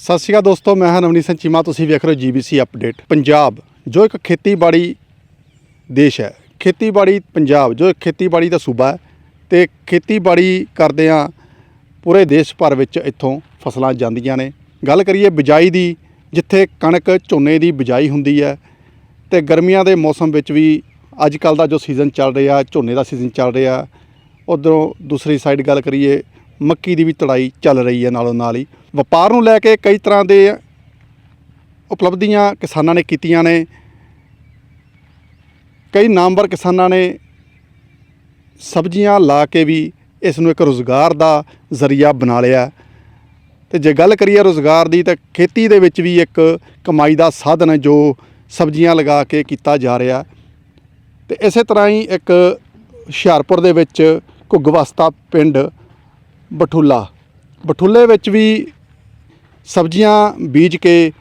ਸਤਿ ਸ਼੍ਰੀ ਅਕਾਲ ਦੋਸਤੋ, ਮੈਂ ਹਾਂ ਨਵਨੀਤ ਸਿੰਘ ਚੀਮਾ, ਤੁਸੀਂ ਵੇਖ ਰਹੇ ਹੋ ਜੀਬੀਸੀ ਅਪਡੇਟ ਪੰਜਾਬ, ਜੋ ਇੱਕ ਖੇਤੀਬਾੜੀ ਦੇਸ਼ ਹੈ, ਖੇਤੀਬਾੜੀ ਪੰਜਾਬ, ਜੋ ਇੱਕ ਖੇਤੀਬਾੜੀ ਦਾ ਸੂਬਾ ਹੈ ਤੇ ਖੇਤੀਬਾੜੀ ਕਰਦੇ ਆ ਪੂਰੇ ਦੇਸ਼ ਭਰ ਵਿੱਚ ਇੱਥੋਂ ਫਸਲਾਂ ਜਾਂਦੀਆਂ ਨੇ। ਗੱਲ ਕਰੀਏ ਬਿਜਾਈ ਦੀ, ਜਿੱਥੇ ਕਣਕ ਝੋਨੇ ਦੀ ਬਿਜਾਈ ਹੁੰਦੀ ਹੈ ਤੇ ਗਰਮੀਆਂ ਦੇ ਮੌਸਮ ਵਿੱਚ ਵੀ ਅੱਜ ਕੱਲ ਦਾ ਜੋ ਸੀਜ਼ਨ ਚੱਲ ਰਿਹਾ, ਝੋਨੇ ਦਾ ਸੀਜ਼ਨ ਚੱਲ ਰਿਹਾ, ਉਧਰੋਂ ਦੂਸਰੀ ਸਾਈਡ ਗੱਲ ਕਰੀਏ, ਮੱਕੀ ਦੀ ਵੀ ਤੜਾਈ ਚੱਲ ਰਹੀ ਹੈ ਨਾਲੋਂ ਨਾਲ ਹੀ। ਵਪਾਰ ਨੂੰ ਲੈ ਕੇ ਕਈ ਤਰ੍ਹਾਂ ਦੇ ਉਪਲਬਧੀਆਂ ਕਿਸਾਨਾਂ ਨੇ ਕੀਤੀਆਂ ਨੇ। ਕਈ ਨਾਮਵਰ ਕਿਸਾਨਾਂ ਨੇ ਸਬਜ਼ੀਆਂ ਲਾ ਕੇ ਵੀ ਇਸ ਨੂੰ ਇੱਕ ਰੋਜ਼ਗਾਰ ਦਾ ਜ਼ਰੀਆ ਬਣਾ ਲਿਆ। ਤੇ ਜੇ ਗੱਲ ਕਰੀਏ ਰੋਜ਼ਗਾਰ ਦੀ, ਤਾਂ ਖੇਤੀ ਦੇ ਵਿੱਚ ਵੀ ਇੱਕ ਕਮਾਈ ਦਾ ਸਾਧਨ ਹੈ ਜੋ ਸਬਜ਼ੀਆਂ ਲਗਾ ਕੇ ਕੀਤਾ ਜਾ ਰਿਹਾ। ਤੇ ਇਸੇ ਤਰ੍ਹਾਂ ਹੀ ਇੱਕ ਹੁਸ਼ਿਆਰਪੁਰ ਦੇ ਵਿੱਚ ਘੁੱਗਵਸਤਾ ਪਿੰਡ ਬਠੂਲਾ। ਬਠੁੱਲੇ ਵਿੱਚ ਵੀ ਸਬਜ਼ੀਆਂ ਬੀਜ ਕੇ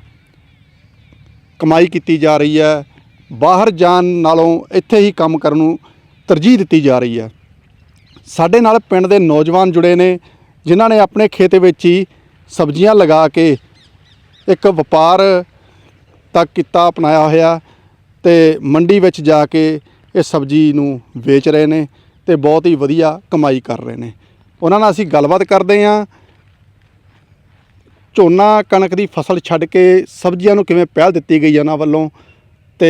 ਕਮਾਈ ਕੀਤੀ ਜਾ ਰਹੀ ਹੈ, ਬਾਹਰ ਜਾਣ ਨਾਲੋਂ ਇੱਥੇ ਹੀ ਕੰਮ ਕਰਨ ਨੂੰ ਤਰਜੀਹ ਦਿੱਤੀ ਜਾ ਰਹੀ ਹੈ। ਸਾਡੇ ਨਾਲ ਪਿੰਡ ਦੇ ਨੌਜਵਾਨ ਜੁੜੇ ਨੇ, ਜਿਨ੍ਹਾਂ ਨੇ ਆਪਣੇ ਖੇਤ ਵਿੱਚ ਹੀ ਸਬਜ਼ੀਆਂ ਲਗਾ ਕੇ ਇੱਕ ਵਪਾਰ ਤੱਕ ਕੀਤਾ, ਅਪਣਾਇਆ ਹੋਇਆ ਤੇ ਮੰਡੀ ਵਿੱਚ ਜਾ ਕੇ ਇਹ ਸਬਜ਼ੀ ਨੂੰ ਵੇਚ ਰਹੇ ਨੇ ਤੇ ਬਹੁਤ ਹੀ ਵਧੀਆ ਕਮਾਈ ਕਰ ਰਹੇ ਨੇ। ਉਹਨਾਂ ਨਾਲ ਅਸੀਂ ਗੱਲਬਾਤ ਕਰਦੇ ਹਾਂ। ਝੋਨਾ ਕਣਕ ਦੀ ਫਸਲ ਛੱਡ ਕੇ ਸਬਜ਼ੀਆਂ ਨੂੰ ਕਿਵੇਂ ਪਹਿਲ ਦਿੱਤੀ ਗਈ ਹੈ ਉਹਨਾਂ ਵੱਲੋਂ ਤੇ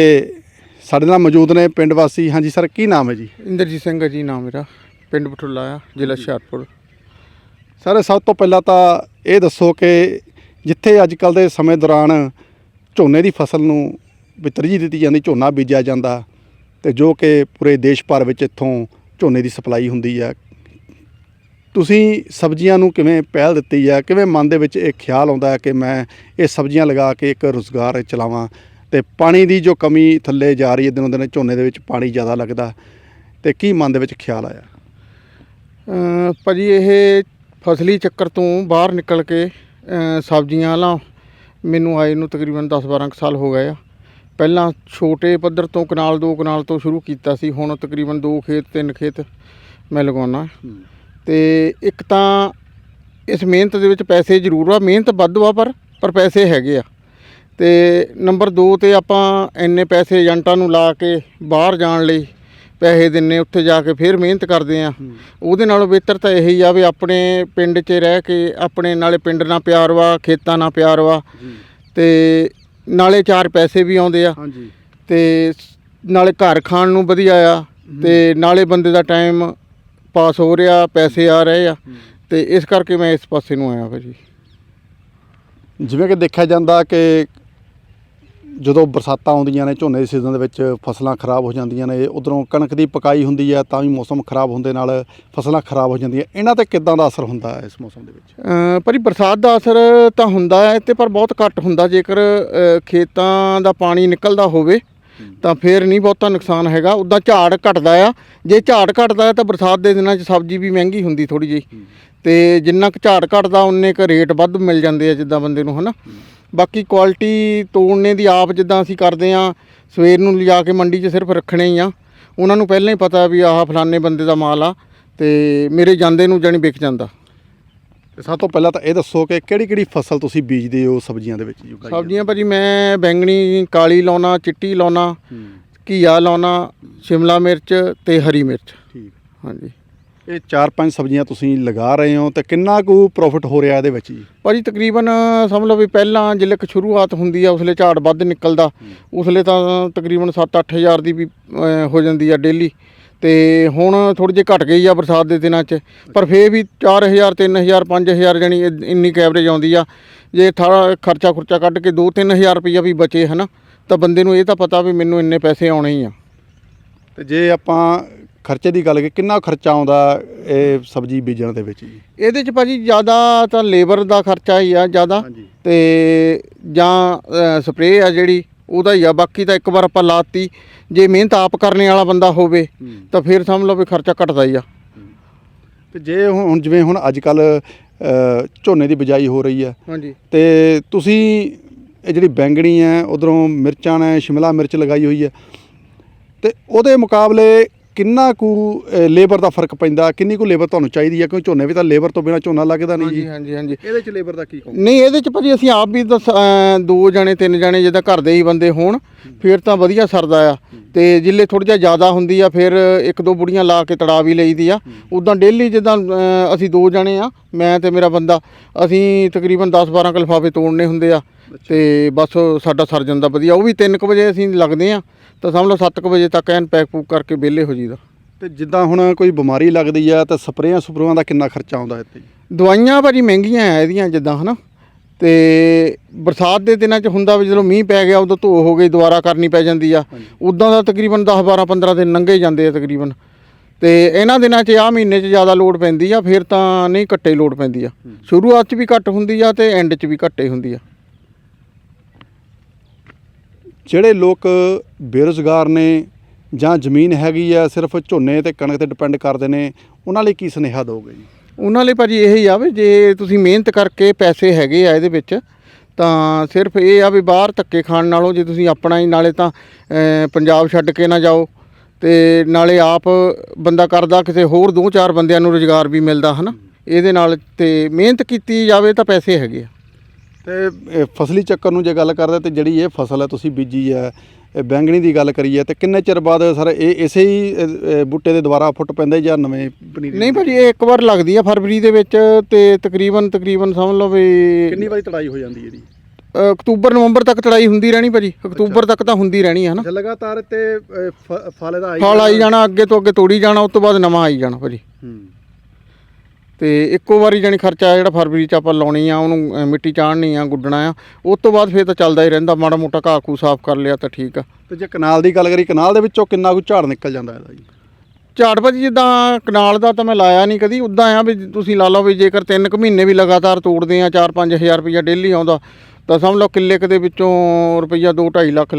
ਸਾਡੇ ਨਾਲ ਮੌਜੂਦ ਨੇ ਪਿੰਡ ਵਾਸੀ। ਹਾਂਜੀ ਸਰ ਕੀ ਨਾਮ ਹੈ ਜੀ? ਇੰਦਰਜੀਤ ਸਿੰਘ ਹੈ ਜੀ ਨਾਮ ਮੇਰਾ। ਪਿੰਡ ਬਠੁੱਲਾ ਆ ਜ਼ਿਲ੍ਹਾ ਹੁਸ਼ਿਆਰਪੁਰ। ਸਰ ਸਭ ਤੋਂ ਪਹਿਲਾਂ ਤਾਂ ਇਹ ਦੱਸੋ ਕਿ ਜਿੱਥੇ ਅੱਜ ਕੱਲ ਦੇ ਸਮੇਂ ਦੌਰਾਨ ਝੋਨੇ ਦੀ ਫਸਲ ਨੂੰ ਵੀ ਤਰਜੀਹ ਦਿੱਤੀ ਜਾਂਦੀ ਝੋਨਾ ਬੀਜਿਆ ਜਾਂਦਾ ਤੇ ਜੋ ਕਿ ਪੂਰੇ ਦੇਸ਼ ਭਰ ਵਿੱਚ ਇੱਥੋਂ ਝੋਨੇ ਦੀ ਸਪਲਾਈ ਹੁੰਦੀ ਹੈ ਤੁਸੀਂ ਸਬਜ਼ੀਆਂ ਨੂੰ ਕਿਵੇਂ ਪਹਿਲ ਦਿੱਤੀ ਹੈ ਕਿਵੇਂ ਮਨ ਦੇ ਵਿੱਚ ਇਹ ਖਿਆਲ ਆਉਂਦਾ ਹੈ ਕਿ ਮੈਂ ਇਹ ਸਬਜ਼ੀਆਂ ਲਗਾ ਕੇ ਇੱਕ ਰੁਜ਼ਗਾਰ ਚਲਾਵਾਂ ਤੇ ਪਾਣੀ ਦੀ ਜੋ ਕਮੀ ਥੱਲੇ ਜਾ ਰਹੀ ਹੈ ਦਿਨੋਂ ਦਿਨ ਝੋਨੇ ਦੇ ਵਿੱਚ ਪਾਣੀ ਜ਼ਿਆਦਾ ਲੱਗਦਾ ਤੇ ਕੀ ਮਨ ਦੇ ਵਿੱਚ ਖਿਆਲ ਆਇਆ? ਭਾਜੀ ਇਹ ਫਸਲੀ ਚੱਕਰ ਤੋਂ ਬਾਹਰ ਨਿਕਲ ਕੇ ਸਬਜ਼ੀਆਂ ਵਾਲਾ ਮੈਨੂੰ ਆਏ ਨੂੰ ਤਕਰੀਬਨ 10-12 ਕੁ ਸਾਲ ਹੋ ਗਏ ਆ। ਪਹਿਲਾਂ ਛੋਟੇ ਪੱਧਰ ਤੋਂ ਕਨਾਲ ਦੋ ਕਨਾਲ ਤੋਂ ਸ਼ੁਰੂ ਕੀਤਾ ਸੀ ਹੁਣ ਤਕਰੀਬਨ ਦੋ ਖੇਤ ਤਿੰਨ ਖੇਤ ਮੈਂ ਲਗਾਉਣਾ ਤੇ ਇੱਕ ਤਾਂ ਇਸ ਮਿਹਨਤ ਦੇ ਵਿੱਚ ਪੈਸੇ ਜ਼ਰੂਰ ਆ ਮਿਹਨਤ ਵੱਧ ਵਾ ਪਰ ਪਰ ਪੈਸੇ ਹੈਗੇ ਆ। ਤੇ ਨੰਬਰ 2 ਤੇ ਆਪਾਂ ਇੰਨੇ ਪੈਸੇ ਏਜੰਟਾਂ ਨੂੰ ਲਾ ਕੇ ਬਾਹਰ ਜਾਣ ਲਈ ਪੈਸੇ ਦਿੰਨੇ ਉੱਥੇ ਜਾ ਕੇ ਫਿਰ ਮਿਹਨਤ ਕਰਦੇ ਆ। ਉਹਦੇ ਨਾਲੋਂ ਬਿਹਤਰ ਤਾਂ ਇਹੀ ਆ ਵੀ ਆਪਣੇ ਪਿੰਡ 'ਚ ਰਹਿ ਕੇ ਆਪਣੇ ਨਾਲੇ ਪਿੰਡ ਨਾਲ ਪਿਆਰ ਵਾ ਖੇਤਾਂ ਨਾਲ ਪਿਆਰ ਵਾ। ਤੇ ਨਾਲੇ ਚਾਰ ਪੈਸੇ ਵੀ ਆਉਂਦੇ ਆ। ਹਾਂਜੀ। ਤੇ ਨਾਲੇ ਘਰ ਖਾਣ ਨੂੰ ਵਧੀਆ ਆ। ਤੇ ਨਾਲੇ ਬੰਦੇ ਦਾ ਟਾਈਮ ਪਾਸ ਹੋ ਰਿਹਾ ਪੈਸੇ ਆ ਰਹੇ ਆ। ਤੇ ਇਸ ਕਰਕੇ ਮੈਂ ਇਸ ਪਾਸੇ ਨੂੰ ਆਇਆ ਭਾਜੀ। ਜਿਵੇਂ ਕਿ ਦੇਖਿਆ ਜਾਂਦਾ ਕਿ ਜਦੋਂ ਬਰਸਾਤਾਂ ਆਉਂਦੀਆਂ ਨੇ ਝੋਨੇ ਦੇ ਸੀਜ਼ਨ ਦੇ ਵਿੱਚ ਫਸਲਾਂ ਖਰਾਬ ਹੋ ਜਾਂਦੀਆਂ ਨੇ ਉਧਰੋਂ ਕਣਕ ਦੀ ਪਕਾਈ ਹੁੰਦੀ ਹੈ ਤਾਂ ਵੀ ਮੌਸਮ ਖਰਾਬ ਹੁੰਦੇ ਨਾਲ ਫਸਲਾਂ ਖਰਾਬ ਹੋ ਜਾਂਦੀਆਂ। ਇਹਨਾਂ ਤੇ ਕਿੱਦਾਂ ਦਾ ਅਸਰ ਹੁੰਦਾ ਹੈ ਇਸ ਮੌਸਮ ਦੇ ਵਿੱਚ? ਭਾਜੀ ਬਰਸਾਤ ਦਾ ਅਸਰ ਤਾਂ ਹੁੰਦਾ ਹੈ ਤੇ ਪਰ ਬਹੁਤ ਘੱਟ ਹੁੰਦਾ। ਜੇਕਰ ਖੇਤਾਂ ਦਾ ਪਾਣੀ ਨਿਕਲਦਾ ਹੋਵੇ ਤਾਂ ਫਿਰ ਨਹੀਂ ਬਹੁਤਾ ਨੁਕਸਾਨ ਹੈਗਾ। ਉਦਾਂ ਝਾੜ ਘਟਦਾ ਆ। ਜੇ ਝਾੜ ਘਟਦਾ ਤਾਂ ਬਰਸਾਤ ਦੇ ਦਿਨਾਂ 'ਚ ਸਬਜ਼ੀ ਵੀ ਮਹਿੰਗੀ ਹੁੰਦੀ ਥੋੜੀ ਜਿਹੀ। ਤੇ ਜਿੰਨਾ ਕੁ ਝਾੜ ਘਟਦਾ ਉਨੇ ਕੁ ਰੇਟ ਵੱਧ ਮਿਲ ਜਾਂਦੇ ਆ ਜਿੱਦਾਂ ਬੰਦੇ ਨੂੰ ਹਨਾ। ਬਾਕੀ ਕੁਆਲਿਟੀ ਤੋੜਨੇ ਦੀ ਆਪ ਜਿੱਦਾਂ ਅਸੀਂ ਕਰਦੇ ਆ ਸਵੇਰ ਨੂੰ ਲਿਜਾ ਕੇ ਮੰਡੀ 'ਚ ਸਿਰਫ ਰੱਖਣੇ ਹੀ ਆ। ਉਹਨਾਂ ਨੂੰ ਪਹਿਲਾਂ ਹੀ ਪਤਾ ਵੀ ਆਹ ਫਲਾਣੇ ਬੰਦੇ ਦਾ ਮਾਲ ਆ ਤੇ ਮੇਰੇ ਜਾਂਦੇ ਨੂੰ ਜਾਣੀ ਵਿਕ ਜਾਂਦਾ। ਤੇ ਸਭ ਤੋਂ ਪਹਿਲਾਂ ਤਾਂ ਇਹ ਦੱਸੋ ਕਿ ਕਿਹੜੀ ਕਿਹੜੀ ਫਸਲ ਤੁਸੀਂ ਬੀਜਦੇ ਹੋ ਸਬਜ਼ੀਆਂ ਦੇ ਵਿੱਚ ਜੀ ਉਗਾਈ ਸਬਜ਼ੀਆਂ ਭਾਜੀ ਮੈਂ ਬੈਂਗਣੀ ਕਾਲੀ ਲਾਉਣਾ ਚਿੱਟੀ ਲਾਉਣਾ ਹੂੰ, ਘੀਆ ਲਾਉਣਾ ਸ਼ਿਮਲਾ ਮਿਰਚ ਤੇ ਹਰੀ ਮਿਰਚ। ਠੀਕ। ਹਾਂਜੀ। ਇਹ ਚਾਰ ਪੰਜ ਸਬਜ਼ੀਆਂ ਤੁਸੀਂ ਲਗਾ ਰਹੇ ਹੋ ਤੇ ਕਿੰਨਾ ਕੁ ਪ੍ਰੋਫਿਟ ਹੋ ਰਿਹਾ ਇਹਦੇ ਵਿੱਚ ਜੀ? ਭਾਜੀ ਤਕਰੀਬਨ ਸਮਝ ਲਓ ਵੀ ਪਹਿਲਾਂ ਜਿੱਲੇ ਕੁ ਸ਼ੁਰੂਆਤ ਹੁੰਦੀ ਆ ਉਸਲੇ ਝਾੜ ਵੱਧ ਨਿਕਲਦਾ ਉਸਲੇ ਤਾਂ ਤਕਰੀਬਨ 7-8000 ਦੀ ਵੀ ਅਹ, ਹੋ ਜਾਂਦੀ ਆ ਡੇਲੀ। ਤੇ ਹੁਣ ਥੋੜੀ ਜਿਹੀ ਘਟ ਗਈ ਆ ਬਰਸਾਤ ਦੇ ਦਿਨਾਂ 'ਚ ਪਰ ਫੇਰ ਵੀ 4000 3000 5000 ਜਾਨੀ ਇੰਨੀ ਕੈਵਰੇਜ ਆਉਂਦੀ ਆ। ਜੇ ਥੋੜਾ ਖਰਚਾ ਖੁਰਚਾ ਕੱਢ ਕੇ 2-3000 ਰੁਪਈਆ ਵੀ ਬਚੇ ਹਨਾ ਤਾਂ ਬੰਦੇ ਨੂੰ ਇਹ ਤਾਂ ਪਤਾ ਵੀ ਮੈਨੂੰ ਇੰਨੇ ਪੈਸੇ ਆਉਣੇ ਹੀ ਆ। ਤੇ ਜੇ ਆਪਾਂ ਖਰਚੇ ਦੀ ਗੱਲ ਕਰੀਏ ਕਿੰਨਾ ਖਰਚਾ ਆਉਂਦਾ ਇਹ ਸਬਜ਼ੀ ਬੀਜਣ ਦੇ ਵਿੱਚ ਜੀ? ਇਹਦੇ 'ਚ ਭਾਜੀ ਜ਼ਿਆਦਾ ਤਾਂ ਲੇਬਰ ਦਾ ਖਰਚਾ ਹੀ ਆ ਜ਼ਿਆਦਾ। ਤੇ ਜਾਂ ਸਪਰੇਅ ਆ ਜਿਹੜੀ ਉਹਦਾ ਹੀ ਆ ਬਾਕੀ ਤਾਂ ਇੱਕ ਵਾਰ ਆਪਾਂ ਲਾਤੀ। ਜੇ ਮਿਹਨਤ ਆਪ ਕਰਨੇ ਵਾਲਾ ਬੰਦਾ ਹੋਵੇ ਤਾਂ ਫਿਰ ਸਮਝ ਲਓ ਵੀ ਖਰਚਾ ਘਟਦਾ ਹੀ ਆ। ਤੇ ਜੇ ਹੁਣ ਜਿਵੇਂ ਹੁਣ ਅੱਜ ਕੱਲ ਝੋਨੇ ਦੀ ਬਿਜਾਈ ਹੋ ਰਹੀ ਹੈ ਹਾਂਜੀ। ਤੇ ਤੁਸੀਂ ਇਹ ਜਿਹੜੀ ਬੈਂਗਣੀ ਹੈ ਉਧਰੋਂ ਮਿਰਚਾਂ ਨੇ ਸ਼ਿਮਲਾ ਮਿਰਚ ਲਗਾਈ ਹੋਈ ਹੈ ਤੇ ਉਹਦੇ ਮੁਕਾਬਲੇ ਕਿੰਨਾ ਕੁ ਲੇਬਰ ਦਾ ਫ਼ਰਕ ਪੈਂਦਾ? ਕਿੰਨੀ ਕੁ ਲੇਬਰ ਤੁਹਾਨੂੰ ਚਾਹੀਦੀ ਹੈ? ਕਿਉਂਕਿ ਝੋਨੇ ਵੀ ਤਾਂ ਲੇਬਰ ਤੋਂ ਬਿਨਾ ਝੋਨਾ ਲੱਗਦਾ ਨਹੀਂ ਜੀ। ਹਾਂਜੀ ਹਾਂਜੀ ਇਹਦੇ ਚ ਲੇਬਰ ਦਾ ਕੀ ਕਹੋ ਨਹੀਂ ਇਹਦੇ ਚ ਭਾਜੀ ਅਸੀਂ ਆਪ ਵੀ ਦਸ- ਦੋ ਜਣੇ ਤਿੰਨ ਜਣੇ ਜਿੱਦਾਂ ਘਰ ਦੇ ਹੀ ਬੰਦੇ ਹੋਣ ਫਿਰ ਤਾਂ ਵਧੀਆ ਸਰਦਾ ਆ। ਤੇ ਜਿੱਲੇ ਥੋੜਾ ਜਿਹਾ ਜ਼ਿਆਦਾ ਹੁੰਦੀ ਆ ਫਿਰ ਇੱਕ ਦੋ ਬੁੜੀਆਂ ਲਾ ਕੇ ਤੜਾ ਵੀ ਲਈਦੀ ਆ। ਉਦਾਂ ਡੇਲੀ ਜਿੱਦਾਂ ਅਸੀਂ ਦੋ ਜਣੇ ਆ ਮੈਂ ਤੇ ਮੇਰਾ ਬੰਦਾ ਅਸੀਂ ਤਕਰੀਬਨ 10 12 ਕਲਫਾਫੇ ਤੋੜਨੇ ਹੁੰਦੇ ਆ। ਤੇ ਬਸ ਸਾਡਾ ਸਰ ਜਾਂਦਾ ਵਧੀਆ ਉਹ ਵੀ 3:00 ਵਜੇ ਅਸੀਂ ਲੱਗਦੇ ਆ। ਤਾਂ ਸਮਝ ਲਓ 7:00 ਵਜੇ ਤੱਕ ਐਨ ਪੈਕ ਪੂਕ ਕਰਕੇ ਵਿਹਲੇ ਹੋ ਜੀਦਾ ਤੇ ਜਿੱਦਾਂ ਹੁਣ ਕੋਈ ਬਿਮਾਰੀ ਲੱਗਦੀ ਆ ਤਾਂ ਸਪਰੇਆਂ ਸਪਰੂਆਂ ਦਾ ਕਿੰਨਾ ਖਰਚਾ ਆਉਂਦਾ ਇੱਥੇ? ਦਵਾਈਆਂ ਭਾਜੀ ਮਹਿੰਗੀਆਂ ਆ ਇਹਦੀਆਂ ਜਿੱਦਾਂ ਹਨਾ? ਤੇ ਬਰਸਾਤ ਦੇ ਦਿਨਾਂ 'ਚ ਹੁੰਦਾ ਵੀ ਜਦੋਂ ਮੀਂਹ ਪੈ ਗਿਆ ਉਦੋਂ ਧੋ ਹੋ ਗਈ ਦੁਬਾਰਾ ਕਰਨੀ ਪੈ ਜਾਂਦੀ ਆ। ਉਦਾਂ ਦਾ ਤਕਰੀਬਨ 10 12 15 ਦਿਨ ਲੰਘੇ ਜਾਂਦੇ ਆ ਤਕਰੀਬਨ। ਤੇ ਇਹਨਾਂ ਦਿਨਾਂ 'ਚ ਆ ਮਹੀਨੇ 'ਚ ਜ਼ਿਆਦਾ ਲੋਡ ਪੈਂਦੀ ਆ ਫਿਰ ਤਾਂ ਨਹੀਂ ਘੱਟੇ ਲੋਡ ਪੈਂਦੀ ਆ। ਸ਼ੁਰੂਆਤ 'ਚ ਵੀ ਘੱਟ ਹੁੰਦੀ ਆ ਤੇ ਐਂਡ 'ਚ ਵੀ ਘੱਟੇ ਹੁੰਦੀ ਆ। ਜਿਹੜੇ ਲੋਕ ਬੇਰੁਜ਼ਗਾਰ ਨੇ ਜਾਂ ਜ਼ਮੀਨ ਹੈਗੀ ਆ ਸਿਰਫ ਝੋਨੇ ਤੇ ਕਣਕ ਤੇ ਡਿਪੈਂਡ ਕਰਦੇ ਨੇ ਉਹਨਾਂ ਲਈ ਕੀ ਸੁਨੇਹਾ ਦੋਗੇ ਜੀ? ਉਹਨਾਂ ਲਈ ਭਾਜੀ ਇਹ ਹੀ ਆ ਵੀ ਜੇ ਤੁਸੀਂ ਮਿਹਨਤ ਕਰਕੇ ਪੈਸੇ ਹੈਗੇ ਆ ਇਹਦੇ ਵਿੱਚ ਤਾਂ ਸਿਰਫ ਇਹ ਆ ਵੀ ਬਾਹਰ ਧੱਕੇ ਖਾਣ ਨਾਲੋਂ ਜੇ ਤੁਸੀਂ ਆਪਣਾ ਹੀ ਨਾਲੇ ਤਾਂ ਪੰਜਾਬ ਛੱਡ ਕੇ ਨਾ ਜਾਓ ਤੇ ਨਾਲੇ ਆਪ ਬੰਦਾ ਕਰਦਾ ਕਿਸੇ ਹੋਰ ਦੋ ਚਾਰ ਬੰਦਿਆਂ ਨੂੰ ਰੋਜ਼ਗਾਰ ਵੀ ਮਿਲਦਾ ਹਨਾ? ਇਹਦੇ ਨਾਲ ਤੇ ਮਿਹਨਤ ਕੀਤੀ ਜਾਵੇ ਤਾਂ ਪੈਸੇ ਹੈਗੇ ਆ। ਤੇ ਇਹ ਫਸਲੀ ਚੱਕਰ ਨੂੰ ਜੇ ਗੱਲ ਕਰਦੇ ਤੇ ਜਿਹੜੀ ਇਹ ਫਸਲ ਹੈ ਤੁਸੀਂ ਬੀਜੀ ਹੈ ਇਹ ਬੈਂਗਣੀ ਦੀ ਗੱਲ ਕਰੀਏ ਤੇ ਕਿੰਨੇ ਚਿਰ ਬਾਅਦ ਸਰ ਇਹ ਇਸੇ ਹੀ ਅ, ਅ, ਬੂਟੇ ਦੇ ਦੁਬਾਰਾ ਫੁੱਟ ਪੈਂਦੇ ਜਾਂ ਨਵੇਂ ਪਨੀਰੀ ਨਹੀਂ ਭਾਜੀ ਇਹ ਇੱਕ ਵਾਰ ਲੱਗਦੀ ਆ ਫਰਵਰੀ ਦੇ ਵਿੱਚ ਤੇ ਤਕਰੀਬਨ ਤਕਰੀਬਨ ਸਮਝ ਲਓ ਵੀ ਕਿੰਨੀ ਵਾਰੀ ਤੜਾਈ ਹੋ ਜਾਂਦੀ ਹੈ ਇਹਦੀ? ਅ, ਅਕਤੂਬਰ ਨਵੰਬਰ ਤੱਕ ਤੜਾਈ ਹੁੰਦੀ ਰਹਿਣੀ ਭਾਜੀ ਅਕਤੂਬਰ ਤੱਕ ਤਾਂ ਹੁੰਦੀ ਰਹਿਣੀ ਹੈ ਨਾ ਲਗਾਤਾਰ ਤੇ ਫਲ ਦਾ ਆਈ ਫਲ ਆਈ ਜਾਣਾ ਅੱਗੇ ਤੋਂ ਅੱਗੇ ਤੋੜੀ ਜਾਣਾ ਉਸ ਤੋਂ ਬਾਅਦ ਨਵਾਂ ਆਈ ਜਾਣਾ ਭਾਜੀ। ਹੂੰ। ਤੇ ਇੱਕੋ ਵਾਰੀ ਜਾਨੀ ਖਰਚਾ ਜਿਹੜਾ ਫਰਵਰੀ ਚ ਆਪਾਂ ਲਾਉਣੀ ਆ ਉਹਨੂੰ ਮਿੱਟੀ ਚਾੜਨੀ ਆ ਗੁੱਡਣਾ ਆ ਉਸ ਤੋਂ ਬਾਅਦ ਫੇਰ ਤਾਂ ਚੱਲਦਾ ਹੀ ਰਹਿੰਦਾ ਮਾੜਾ ਮੋਟਾ ਘਾਹ ਘੂ ਸਾਫ਼ ਕਰ ਲਿਆ ਤਾਂ ਠੀਕ ਆ। ਤੇ ਜੇ ਕਨਾਲ ਦੀ ਗੱਲ ਕਰੀ ਕਨਾਲ ਦੇ ਵਿੱਚੋਂ ਕਿੰਨਾ ਕੁ ਝਾੜ ਨਿਕਲ ਜਾਂਦਾ ਇਹਦਾ ਜੀ? ਝਾੜ ਭਾਜੀ ਜਿੱਦਾਂ ਕਨਾਲ ਦਾ ਤਾਂ ਮੈਂ ਲਾਇਆ ਨਹੀਂ ਕਦੀ ਉਦਾਂ ਆ ਵੀ ਤੁਸੀਂ ਲਾ ਲਓ ਵੀ ਜੇਕਰ ਤਿੰਨ ਕੁ ਮਹੀਨੇ ਵੀ ਲਗਾਤਾਰ ਤੋੜਦੇ ਆ 4-5000 ਰੁਪਈਆ ਡੇਲੀ ਆਉਂਦਾ ਤਾਂ ਸਮਝ ਲਓ ਕਿੱਲੇ ਕੁ ਦੇ ਵਿੱਚੋਂ ਰੁਪਈਆ 2-2.5 ਲੱਖ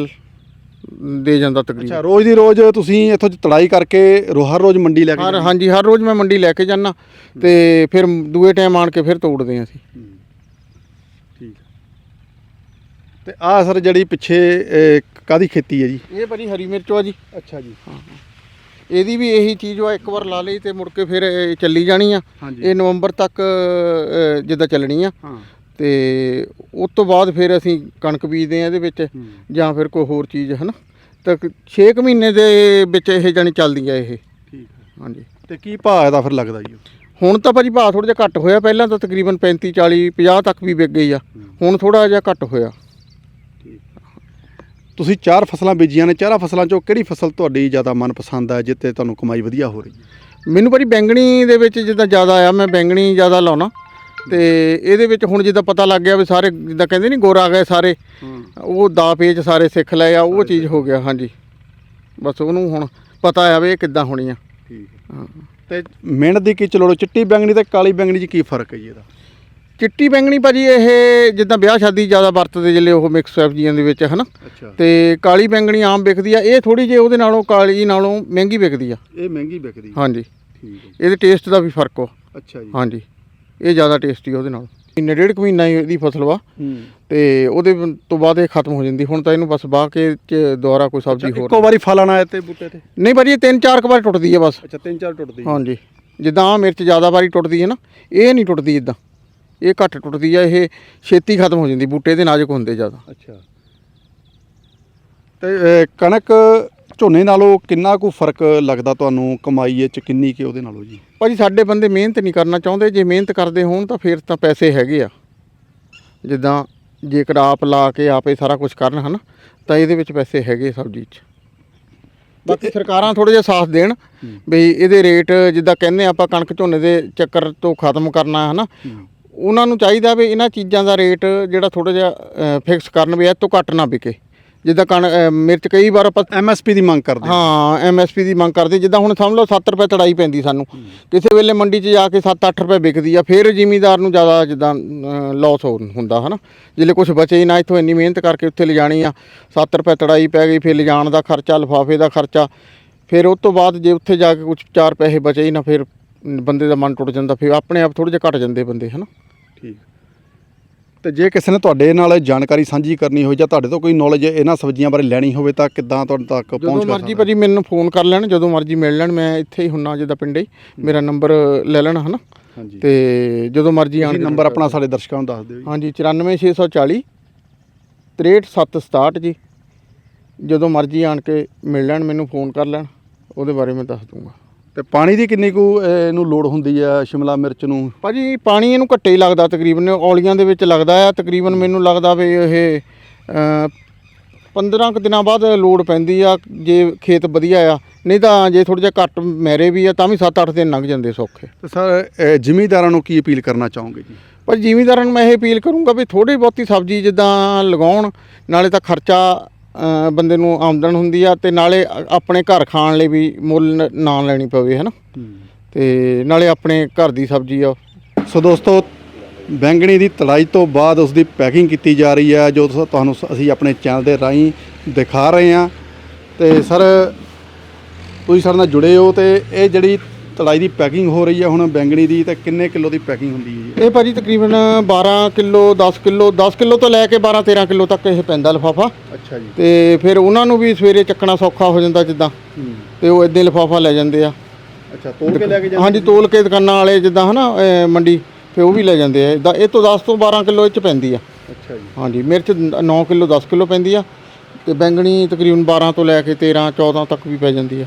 ਦੇ ਜਾਂਦਾ ਅੱਛਾ ਤਕਰੀਬਨ ਰੋਜ਼ ਦੀ ਰੋਜ਼ ਤੁਸੀਂ ਇੱਥੋਂ ਤੜਾਈ ਕਰਕੇ ਰੋ- ਹਰ ਰੋਜ਼ ਮੰਡੀ ਲੈ ਕੇ ਹਰ? ਹਾਂਜੀ ਹਰ ਰੋਜ਼ ਮੈਂ ਮੰਡੀ ਲੈ ਕੇ ਜਾਂਦਾ ਤੇ ਫਿਰ ਦੂਏ ਟਾਈਮ ਆਣ ਕੇ ਫਿਰ ਤੋੜਦੇ ਆ ਅਸੀਂ। ਹੂੰ। ਠੀਕ ਹੈ। ਤੇ ਆ ਸਰ ਜਿਹੜੀ ਪਿੱਛੇ ਅ, ਕਾਦੀ ਖੇਤੀ ਹੈ ਜੀ? ਇਹ ਭਾਜੀ ਹਰੀ ਮਿਰਚ ਆ ਜੀ। ਅੱਛਾ ਜੀ। ਇਹਦੀ ਵੀ ਇਹੀ ਚੀਜ਼ ਵਾ ਇੱਕ ਵਾਰ ਲਾ ਲਈ ਤੇ ਮੁੜ ਕੇ ਫਿਰ ਇਹ ਚੱਲੀ ਜਾਣੀ ਆ। ਹਾਂਜੀ। ਇਹ ਨਵੰਬਰ ਤੱਕ ਅ, ਜਿੱਦਾਂ ਚੱਲਣੀ ਆ। ਹਾਂ। ਤੇ ਉਸ ਤੋਂ ਬਾਅਦ ਫਿਰ ਅਸੀਂ ਕਣਕ ਬੀਜਦੇ ਆ ਇਹਦੇ ਵਿੱਚ ਹੂੰ। ਜਾਂ ਫਿਰ ਕੋਈ ਹੋਰ ਚੀਜ਼ ਹਨਾ? ਤਾਂ 6 ਮਹੀਨੇ ਦੇ ਵਿੱਚ ਇਹ ਜਾਣੀ ਚੱਲਦੀ ਆ ਇਹ। ਠੀਕ ਹੈ ਹਾਂਜੀ। ਤੇ ਕੀ ਭਾਅ ਇਹਦਾ ਫਿਰ ਲੱਗਦਾ ਜੀ? ਹੁਣ ਤਾਂ ਭਾਜੀ ਭਾਅ ਥੋੜਾ ਜਿਹਾ ਘੱਟ ਹੋਇਆ ਪਹਿਲਾਂ ਤਾਂ ਤਕਰੀਬਨ 35 40 50 ਤੱਕ ਵੀ ਵਿਕ ਗਈ ਆ। ਹੁਣ ਥੋੜਾ ਜਿਹਾ ਘੱਟ ਹੋਇਆ। ਤੁਸੀਂ ਚਾਰ ਫਸਲਾਂ ਬੀਜੀਆਂ ਨੇ ਚਾਰਾਂ ਫਸਲਾਂ ਚੋਂ ਕਿਹੜੀ ਫਸਲ ਤੁਹਾਡੀ ਜ਼ਿਆਦਾ ਮਨਪਸੰਦ ਹੈ ਜਿੱਤੇ ਤੁਹਾਨੂੰ ਕਮਾਈ ਵਧੀਆ ਹੋ ਰਹੀ ਹੈ? ਮੈਨੂੰ ਭਾਜੀ ਬੈਂਗਣੀ ਦੇ ਵਿੱਚ ਜਿੱਦਾਂ ਜ਼ਿਆਦਾ ਆ ਮੈਂ ਬੈਂਗਣੀ ਜ਼ਿਆਦਾ ਲਾਉਣਾ। ਤੇ ਇਹਦੇ ਵਿੱਚ ਹੁਣ ਜਿੱਦਾਂ ਪਤਾ ਲੱਗ ਗਿਆ ਵੀ ਸਾਰੇ ਜਿੱਦਾਂ ਕਹਿੰਦੇ ਨਹੀਂ ਗੋਰਾ ਗਏ ਸਾਰੇ ਉਹ ਦਾ ਪੇਜ ਸਾਰੇ ਸਿੱਖ ਲਏ ਆ ਉਹ ਚੀਜ਼ ਹੋ ਗਿਆ ਹਾਂਜੀ। ਬਸ ਉਹਨੂੰ ਹੁਣ ਪਤਾ ਆ ਵੀ ਇਹ ਕਿੱਦਾਂ ਹੋਣੀ ਆ ਠੀਕ ਹੈ। ਤੇ ਮਿਹਨਤ ਦੀ ਕੀ ਚਲੋੜੋ ਚਿੱਟੀ ਬੈਂਗਣੀ ਤੇ ਕਾਲੀ ਬੈਂਗਣੀ 'ਚ ਕੀ ਫ਼ਰਕ ਹੈ ਜੀ ਇਹਦਾ? ਚਿੱਟੀ ਬੈਂਗਣੀ ਭਾਜੀ ਇਹ ਜਿੱਦਾਂ ਵਿਆਹ ਸ਼ਾਦੀ ਜ਼ਿਆਦਾ ਵਰਤਦੇ ਜਿਹੜੇ ਉਹ ਮਿਕਸ ਸਬਜ਼ੀਆਂ ਦੇ ਵਿੱਚ ਹਨਾ? ਅੱਛਾ। ਤੇ ਕਾਲੀ ਬੈਂਗਣੀ ਆਮ ਵਿਕਦੀ ਆ ਇਹ ਥੋੜੀ ਜਿਹੀ ਉਹਦੇ ਨਾਲੋਂ ਕਾਲੀ ਨਾਲੋਂ ਮਹਿੰਗੀ ਵਿਕਦੀ ਆ। ਇਹ ਮਹਿੰਗੀ ਵਿਕਦੀ। ਹਾਂਜੀ। ਠੀਕ ਹੈ ਇਹਦੇ ਟੇਸਟ ਦਾ ਵੀ ਫ਼ਰਕ ਆ। ਅੱਛਾ ਜੀ। ਹਾਂਜੀ। ਇਹ ਜ਼ਿਆਦਾ ਟੇਸਟੀ ਉਹਦੇ ਨਾਲ। ਮਹੀਨੇ ਡੇਢ ਕੁ ਮਹੀਨਾ ਹੀ ਇਹਦੀ ਫਸਲ ਵਾ। ਹੂੰ। ਤੇ ਉਹਦੇ ਤੋਂ ਬਾਅਦ ਇਹ ਖਤਮ ਹੋ ਜਾਂਦੀ। ਹੁਣ ਤਾਂ ਇਹਨੂੰ ਬਸ ਬਾਹ ਕੇ ਚ ਦੁਬਾਰਾ ਕੋਈ ਸਬਜ਼ੀ ਹੋਰ ਇੱਕੋ ਵਾਰੀ ਫਲ ਆਣਾ ਤੇ ਬੂਟੇ ਤੇ? ਨਹੀਂ ਭਾਜੀ ਇਹ ਤਿੰਨ ਚਾਰ ਕੁ ਵਾਰ ਟੁੱਟਦੀ ਆ ਬਸ। ਅੱਛਾ ਤਿੰਨ ਚਾਰ ਟੁੱਟਦੀ ਹਾਂਜੀ। ਜਿੱਦਾਂ ਆ ਮਿਰਚ ਜ਼ਿਆਦਾ ਵਾਰੀ ਟੁੱਟਦੀ ਹੈ ਨਾ ਇਹ ਨਹੀਂ ਟੁੱਟਦੀ ਇਦਾਂ ਇਹ ਘੱਟ ਟੁੱਟਦੀ ਆ ਇਹ ਛੇਤੀ ਖਤਮ ਹੋ ਜਾਂਦੀ। ਬੂਟੇ ਦੇ ਨਾਜ਼ੁਕ ਹੁੰਦੇ ਜ਼ਿਆਦਾ। ਅੱਛਾ। ਤੇ ਕਣਕ ਝੋਨੇ ਨਾਲੋਂ ਕਿੰਨਾ ਕੁ ਫ਼ਰਕ ਲੱਗਦਾ ਤੁਹਾਨੂੰ ਕਮਾਈ ਚ ਕਿੰਨੀ ਕਿ ਉਹਦੇ ਨਾਲੋਂ ਜੀ? ਭਾਜੀ ਸਾਡੇ ਬੰਦੇ ਮਿਹਨਤ ਨਹੀਂ ਕਰਨਾ ਚਾਹੁੰਦੇ। ਜੇ ਮਿਹਨਤ ਕਰਦੇ ਹੋਣ ਤਾਂ ਫਿਰ ਤਾਂ ਪੈਸੇ ਹੈਗੇ ਆ। ਜਿੱਦਾਂ ਜੇਕਰ ਆਪ ਲਾ ਕੇ ਆਪੇ ਸਾਰਾ ਕੁਝ ਕਰਨ ਹਨ ਤਾਂ ਇਹਦੇ ਵਿੱਚ ਪੈਸੇ ਹੈਗੇ ਸਬਜ਼ੀ 'ਚ। ਬਾਕੀ ਸਰਕਾਰਾਂ ਥੋੜਾ ਜਿਹਾ ਸਾਥ ਦੇਣ ਵੀ ਇਹਦੇ ਰੇਟ ਜਿੱਦਾਂ ਕਹਿੰਦੇ ਆਪਾਂ ਕਣਕ ਝੋਨੇ ਦੇ ਚੱਕਰ ਤੋਂ ਖਤਮ ਕਰਨਾ ਹੈ। ਨਾ ਉਹਨਾਂ ਨੂੰ ਚਾਹੀਦਾ ਵੀ ਇਹਨਾਂ ਚੀਜ਼ਾਂ ਦਾ ਰੇਟ ਜਿਹੜਾ ਥੋੜਾ ਜਿਹਾ ਫਿਕਸ ਕਰਨ ਵੀ ਇਹ ਤੋਂ ਘੱਟ ਨਾ ਵਿਕੇ। ਜਿੱਦਾਂ ਕਣ ਮਿਰਚ ਕਈ ਵਾਰ ਆਪਾਂ ਐਮਐਸਪੀ ਦੀ ਮੰਗ ਕਰਦੇ ਹਾਂ। ਐਮਐਸਪੀ ਦੀ ਮੰਗ ਕਰਦੇ ਜਿੱਦਾਂ ਹੁਣ ਸਮਝ ਲਓ 7 ਰੁਪਏ ਤੜਾਈ ਪੈਂਦੀ ਸਾਨੂੰ। ਕਿਸੇ ਵੇਲੇ ਮੰਡੀ 'ਚ ਜਾ ਕੇ 7-8 ਰੁਪਏ ਵਿਕਦੀ ਆ ਫਿਰ ਜ਼ਿਮੀਦਾਰ ਨੂੰ ਜ਼ਿਆਦਾ ਜਿੱਦਾਂ ਲਾਸ ਹੁੰਦਾ ਹਨਾ। ਜਿੱਲੇ ਕੁਝ ਬਚੇ ਹੀ ਨਾ ਇੱਥੋਂ ਇੰਨੀ ਮਿਹਨਤ ਕਰਕੇ ਉੱਥੇ ਲਿਜਾਣੀ ਆ। 7 ਰੁਪਏ ਤੜਾਈ ਪੈ ਗਈ ਫਿਰ ਲਿਜਾਣ ਦਾ ਖਰਚਾ ਲਿਫਾਫੇ ਦਾ ਖਰਚਾ। ਫਿਰ ਉਸ ਤੋਂ ਬਾਅਦ ਜੇ ਉੱਥੇ ਜਾ ਕੇ ਕੁਝ 4 ਪੈਸੇ ਬਚੇ ਹੀ ਨਾ ਫਿਰ ਬੰਦੇ ਦਾ ਮਨ ਟੁੱਟ ਜਾਂਦਾ ਫਿਰ ਆਪਣੇ ਆਪ ਥੋੜੇ ਜਿਹਾ ਘਟ ਜਾਂਦੇ ਬੰਦੇ ਹਨਾ। ਠੀਕ। ਤੇ ਜੇ ਕਿਸੇ ਨੇ ਤੁਹਾਡੇ ਨਾਲ ਜਾਣਕਾਰੀ ਸਾਂਝੀ ਕਰਨੀ ਹੋਵੇ ਜਾਂ ਤੁਹਾਡੇ ਤੋਂ ਕੋਈ ਨੌਲੇਜ ਇਹਨਾਂ ਸਬਜ਼ੀਆਂ ਬਾਰੇ ਲੈਣੀ ਹੋਵੇ ਤਾਂ ਕਿੱਦਾਂ ਤੁਹਾਡੇ ਤੱਕ ਜਦੋਂ ਪਹੁੰਚ ਕਰ ਮਰਜ਼ੀ ਭਾਜੀ ਮੈਨੂੰ ਫੋਨ ਕਰ ਲੈਣ ਜਦੋਂ ਮਰਜ਼ੀ ਮਿਲ ਲੈਣ ਮੈਂ ਇੱਥੇ ਹੀ ਹੁੰਨਾ ਜਿੱਦਾਂ ਪਿੰਡੇ ਹੀ। ਮੇਰਾ ਨੰਬਰ ਲੈ ਲੈਣਾ ਹਨਾ। ਤੇ ਜਦੋਂ ਮਰਜ਼ੀ ਆਣ ਨੰਬਰ ਆਪਣਾ ਸਾਡੇ ਦਰਸ਼ਕਾਂ ਨੂੰ ਦੱਸ ਦਿਓ ਹਾਂਜੀ 94640 63767 ਜੀ। ਜਦੋਂ ਮਰਜ਼ੀ ਆਣ ਕੇ ਮਿਲ ਲੈਣ ਮੈਨੂੰ ਫੋਨ ਕਰ ਲੈਣ ਉਹਦੇ ਬਾਰੇ ਮੈਂ ਦੱਸ ਦੂੰਗਾ। ਤੇ ਪਾਣੀ ਦੀ ਕਿੰਨੀ ਕੁ ਇਹਨੂੰ ਲੋੜ ਹੁੰਦੀ ਆ ਸ਼ਿਮਲਾ ਮਿਰਚ ਨੂੰ? ਭਾਜੀ ਪਾਣੀ ਇਹਨੂੰ ਘੱਟੇ ਹੀ ਲੱਗਦਾ ਤਕਰੀਬਨ ਔਲੀਆਂ ਦੇ ਵਿੱਚ ਲੱਗਦਾ ਆ। ਤਕਰੀਬਨ ਮੈਨੂੰ ਲੱਗਦਾ ਵੀ ਇਹ ਅ, 15 ਕੁ ਦਿਨਾਂ ਬਾਅਦ ਲੋਡ ਪੈਂਦੀ ਆ ਜੇ ਖੇਤ ਵਧੀਆ ਆ। ਨਹੀਂ ਤਾਂ ਜੇ ਥੋੜਾ ਜਿਹਾ ਘੱਟ ਮੈਰੇ ਵੀ ਆ ਤਾਂ ਵੀ 7-8 ਦਿਨ ਲੰਘ ਜਾਂਦੇ ਸੌਖੇ। ਤੇ ਸਰ ਜ਼ਿਮੀਂਦਾਰਾਂ ਨੂੰ ਕੀ ਅਪੀਲ ਕਰਨਾ ਚਾਹੋਗੇ ਜੀ? ਪਰ ਜ਼ਿਮੀਂਦਾਰਾਂ ਨੂੰ ਮੈਂ ਇਹ ਅਪੀਲ ਕਰੂੰਗਾ ਵੀ ਥੋੜੀ ਬਹੁਤੀ ਸਬਜ਼ੀ ਜਿੱਦਾਂ ਲਗਾਉਣ ਨਾਲੇ ਤਾਂ ਖਰਚਾ ਬੰਦੇ ਨੂੰ ਆਮਦਨ ਹੁੰਦੀ ਆ ਤੇ ਨਾਲੇ ਆਪਣੇ ਘਰ ਖਾਣ ਲਈ ਵੀ ਮੁੱਲ ਨ- ਲੈਣੀ ਪਵੇ ਹਨਾ? ਤੇ ਨਾਲੇ ਆਪਣੇ ਘਰ ਦੀ ਸਬਜ਼ੀ ਆ। ਸੋ ਦੋਸਤੋ ਬੈਂਗਣੀ ਦੀ ਤੜਾਈ ਤੋਂ ਬਾਅਦ ਉਸ ਦੀ ਪੈਕਿੰਗ ਕੀਤੀ ਜਾ ਰਹੀ ਹੈ ਜੋ ਤੁਹਾਨੂੰ ਅਸੀਂ ਆਪਣੇ ਚੈਨਲ ਦੇ ਰਾਹੀਂ ਦਿਖਾ ਰਹੇ ਹਾਂ ਤੇ ਸਰ ਤੁਸੀਂ ਸਾਡੇ ਨਾਲ ਜੁੜੇ ਹੋ ਤੇ ਇਹ ਜਿਹੜੀ ਤੜਾਈ ਦੀ ਪੈਕਿੰਗ ਹੋ ਰਹੀ ਹੈ ਹੁਣ ਬੈਂਗਣੀ ਦੀ ਤੇ ਕਿੰਨੇ ਕਿਲੋ ਦੀ ਪੈਕਿੰਗ ਹੁੰਦੀ ਹੈ ਜੀ? ਇਹ ਭਾਜੀ ਤਕਰੀਬਨ 12 ਕਿਲੋ 10 ਕਿਲੋ 10 ਕਿਲੋ ਤੋਂ ਲੈ ਕੇ 12 13 ਕਿਲੋ ਤੱਕ ਇਹ ਪੈਂਦਾ ਲਿਫਾਫਾ। ਅੱਛਾ ਜੀ। ਤੇ ਫਿਰ ਉਹਨਾਂ ਨੂੰ ਵੀ ਸਵੇਰੇ ਚੱਕਣਾ ਸੌਖਾ ਹੋ ਜਾਂਦਾ ਜਿੱਦਾਂ। ਤੇ ਉਹ ਇਦਾਂ ਲਿਫਾਫਾ ਲੈ ਜਾਂਦੇ ਆ। ਅੱਛਾ ਤੋਲ ਕੇ ਲੈ ਕੇ ਹਾਂਜੀ ਤੋਲ ਕੇ ਦੁਕਾਨਾਂ ਵਾਲੇ ਜਿੱਦਾਂ ਹਨਾ ਮੰਡੀ ਫਿਰ ਉਹ ਵੀ ਲੈ ਜਾਂਦੇ ਆ। ਇਦਾਂ ਇਹ ਤੋਂ 10 ਤੋਂ 12 ਕਿਲੋ ਇਹ ਚ ਪੈਂਦੀ ਆ। ਅੱਛਾ ਜੀ। ਹਾਂਜੀ ਮਿਰਚ 9 ਕਿਲੋ 10 ਕਿਲੋ ਪੈਂਦੀ ਆ। ਤੇ ਬੈਂਗਣੀ ਤਕਰੀਬਨ 12 ਤੋਂ ਲੈ ਕੇ 13 14 ਤੱਕ ਵੀ ਪੈ ਜਾਂਦੀ ਆ।